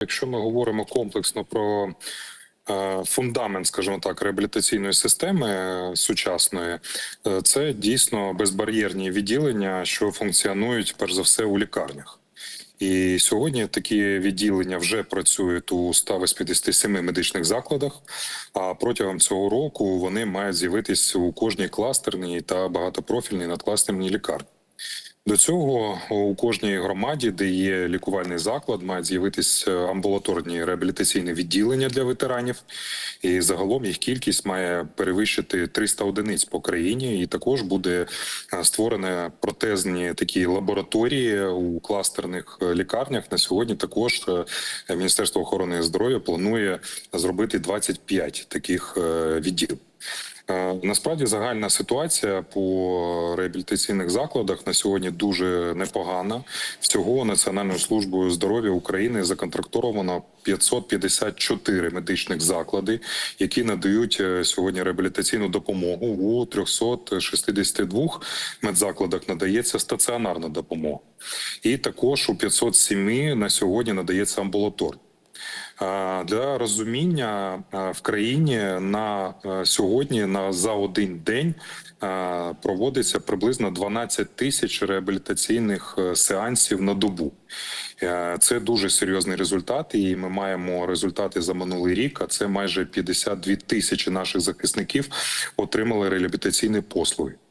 Якщо ми говоримо комплексно про е, фундамент, скажімо так, реабілітаційної системи е, сучасної, е, це дійсно безбар'єрні відділення, що функціонують перш за все у лікарнях. І сьогодні такі відділення вже працюють у 187 медичних закладах. А протягом цього року вони мають з'явитись у кожній кластерній та багатопрофільній надкластерній лікарні. До цього у кожній громаді, де є лікувальний заклад, мають з'явитись е, амбулаторні реабілітаційні відділення для ветеранів. І загалом їх кількість має перевищити 300 одиниць по країні. І також буде е, створені протезні такі лабораторії у кластерних е, лікарнях. На сьогодні також Міністерство охорони здоров'я планує зробити 25 таких відділів. Е, Насправді загальна ситуація по реабілітаційних закладах на сьогодні дуже непогана. Всього Національною службою здоров'я України законтрактовано 554 медичних заклади, які надають е, сьогодні реабілітаційну допомогу. У 362 медзакладах надається стаціонарна допомога, і також у 507 на сьогодні надається амбулаторна. А, Для розуміння в країні на сьогодні на за один день проводиться приблизно 12 тисяч реабілітаційних е, сеансів на добу. Е, Це дуже серйозний результат, і ми маємо результати за минулий рік. А це майже 52 тисячі наших захисників отримали реабілітаційні послуги.